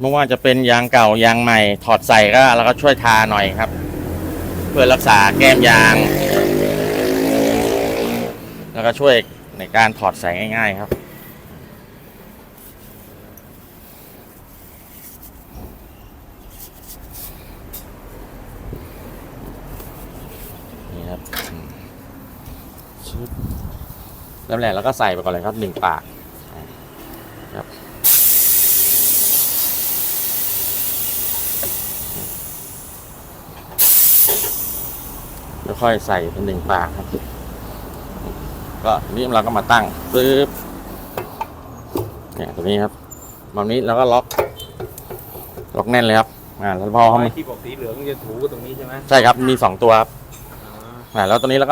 ไม่ว่าจะเป็นยางเก่ายางใหม่ถอดใส่ก็เราก็ช่วยทาหน่อยครับ เพื่อรักษาแก้มยาง แล้วก็ช่วยในการถอดใส่ง่าย ๆ ครับนี่ครับอืมชึบเริ่มแรกแล้วก็ใส่ไปก่อนเลยครับหนึ่งปาก ครับแล้วค่อยใส่เป็นหนึ่งปากครับ ก็นี่เราก็มาตั้งปึ๊บเนี่ยตัวนี้ครับแบบนี้เราก็ล็อก ล็อกแน่นเลยครับ อ่า แล้วพอเขาไอ้ที่บอกสีเหลืองจะถูกับตรงนี้ใช่ไหมใช่ครับ มีสองตัวครับอ๋ออ่าแล้วตัวนี้เราก็